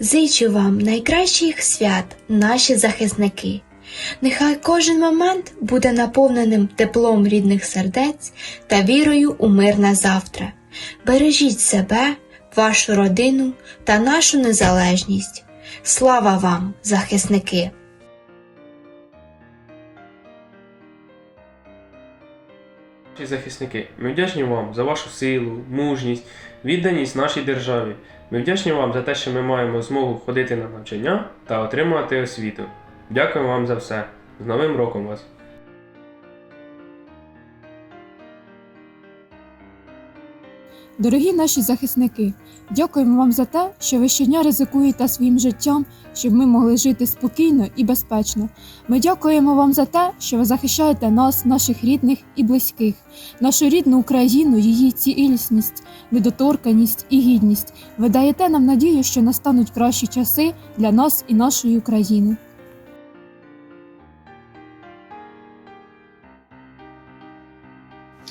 Зичу вам найкращих свят, наші захисники. Нехай кожен момент буде наповненим теплом рідних сердець та вірою у мир на завтра. Бережіть себе, вашу родину та нашу незалежність. Слава вам, захисники! Захисники, ми вдячні вам за вашу силу, мужність, відданість нашій державі. Ми вдячні вам за те, що ми маємо змогу ходити на навчання та отримувати освіту. Дякуємо вам за все. З Новим роком вас! Дорогі наші захисники, дякуємо вам за те, що ви щодня ризикуєте своїм життям, щоб ми могли жити спокійно і безпечно. Ми дякуємо вам за те, що ви захищаєте нас, наших рідних і близьких, нашу рідну Україну, її цілісність, недоторканість і гідність. Ви даєте нам надію, що настануть кращі часи для нас і нашої України.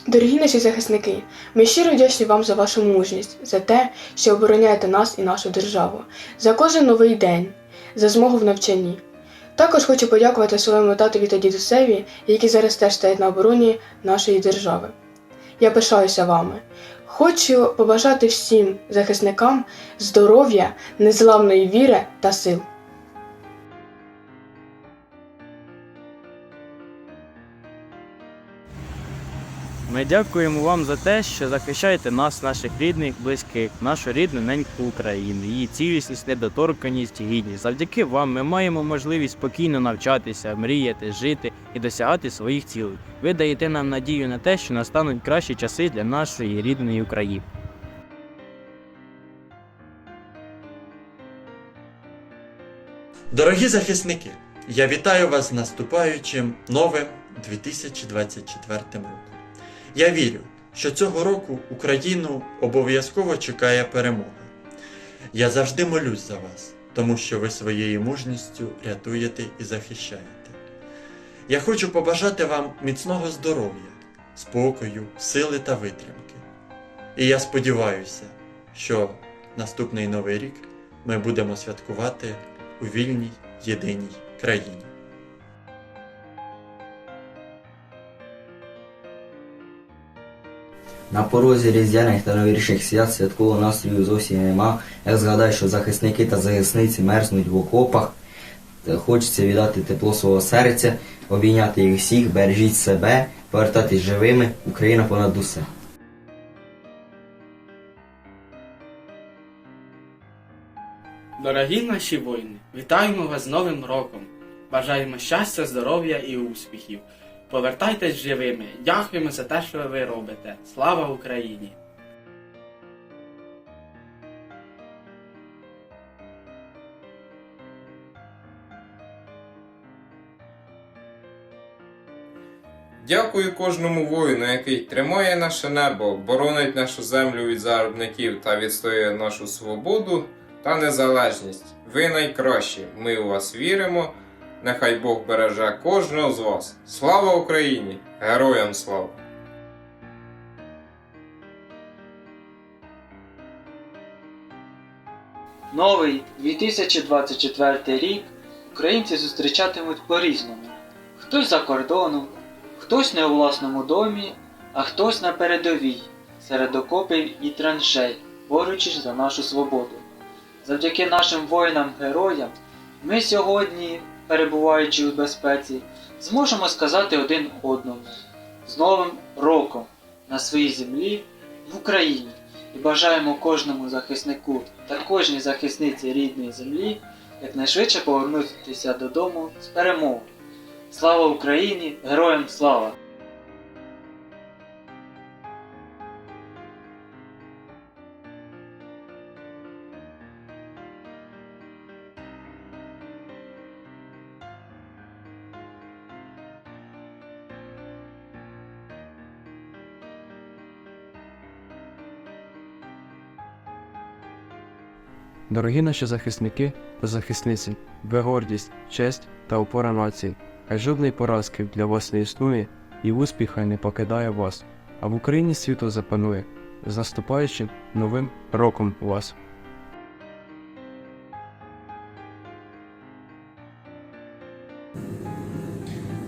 Дорогі наші захисники, ми щиро вдячні вам за вашу мужність, за те, що обороняєте нас і нашу державу, за кожен новий день, за змогу в навчанні. Також хочу подякувати своєму татові та дідусеві, які зараз теж стоять на обороні нашої держави. Я пишаюся вами. Хочу побажати всім захисникам здоров'я, незламної віри та сил. Ми дякуємо вам за те, що захищаєте нас, наших рідних, близьких, нашу рідну неньку Україну, її цілісність, недоторканість, гідність. Завдяки вам ми маємо можливість спокійно навчатися, мріяти, жити і досягати своїх цілей. Ви даєте нам надію на те, що настануть кращі часи для нашої рідної України. Дорогі захисники, я вітаю вас з наступаючим новим 2024 роком. Я вірю, що цього року Україну обов'язково чекає перемога. Я завжди молюсь за вас, тому що ви своєю мужністю рятуєте і захищаєте. Я хочу побажати вам міцного здоров'я, спокою, сили та витримки. І я сподіваюся, що наступний новий рік ми будемо святкувати у вільній єдиній країні. На порозі різдвяних та новорічних свят святкового настрою зовсім нема. Як згадаю, що захисники та захисниці мерзнуть в окопах, хочеться віддати тепло свого серця, обійняти їх всіх, бережіть себе, повертатись живими, Україна понад усе. Дорогі наші воїни, вітаємо вас з Новим роком! Бажаємо щастя, здоров'я і успіхів. Повертайтесь живими. Дякуємо за те, що ви робите. Слава Україні! Дякую кожному воїну, який тримає наше небо, боронить нашу землю від заробників та відстоює нашу свободу та незалежність. Ви найкращі. Ми у вас віримо. Нехай Бог береже кожного з вас. Слава Україні! Героям слава! Новий 2024 рік українці зустрічатимуть по-різному. Хтось за кордоном, хтось не у власному домі, а хтось на передовій, серед окопів і траншей, борючись за нашу свободу. Завдяки нашим воїнам-героям ми сьогодні, перебуваючи у безпеці, зможемо сказати один одному з Новим роком на своїй землі в Україні і бажаємо кожному захиснику та кожній захисниці рідної землі якнайшвидше повернутися додому з перемогою. Слава Україні! Героям слава! Дорогі наші захисники та захисниці, ви гордість, честь та опора нації. Хай жодний поразки для вас не існує і успіха не покидає вас. А в Україні світо запанує. З наступаючим новим роком вас!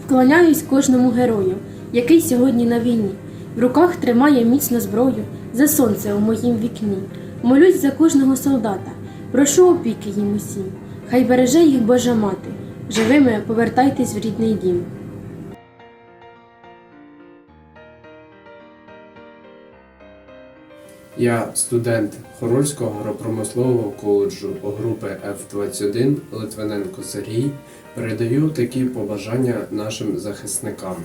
Вклоняюсь кожному герою, який сьогодні на війні. В руках тримає міцно зброю за сонце у моїм вікні. Молюсь за кожного солдата, прошу опіки їм усім. Хай береже їх Божа мати. Живими повертайтесь в рідний дім. Я студент Хорольського агропромислового коледжу групи F21 Литвиненко Сергій передаю такі побажання нашим захисникам.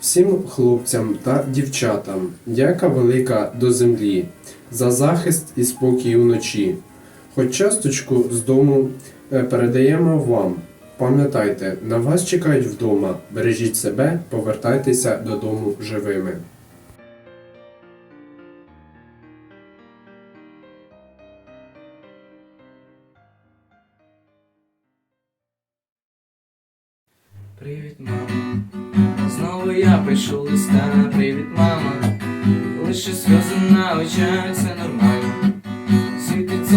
Всім хлопцям та дівчатам дяка велика до землі за захист і спокій вночі. Хоч часточку з дому е, передаємо вам. Пам'ятайте, на вас чекають вдома. Бережіть себе, повертайтеся додому живими. Привіт, мама. Знову я пишу листа. Привіт, мама. Лише сльози на очах, це нормально.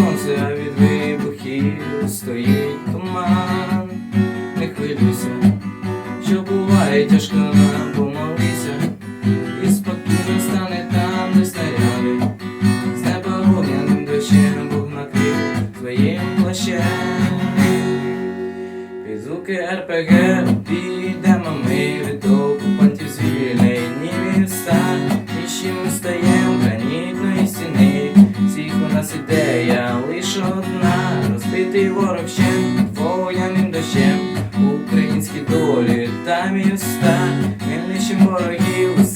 Сонце, від вибухів стоїть туман. Не хвилюйся, що буває тяжко нам помолися. І спокійно стане там, де снаряди. З неба вогняним дощем Бог накрив твоїм плащем. Під звуки РПГ підемо Боровщин, вояним дощем, українські долі та міста, мільничим ворогів.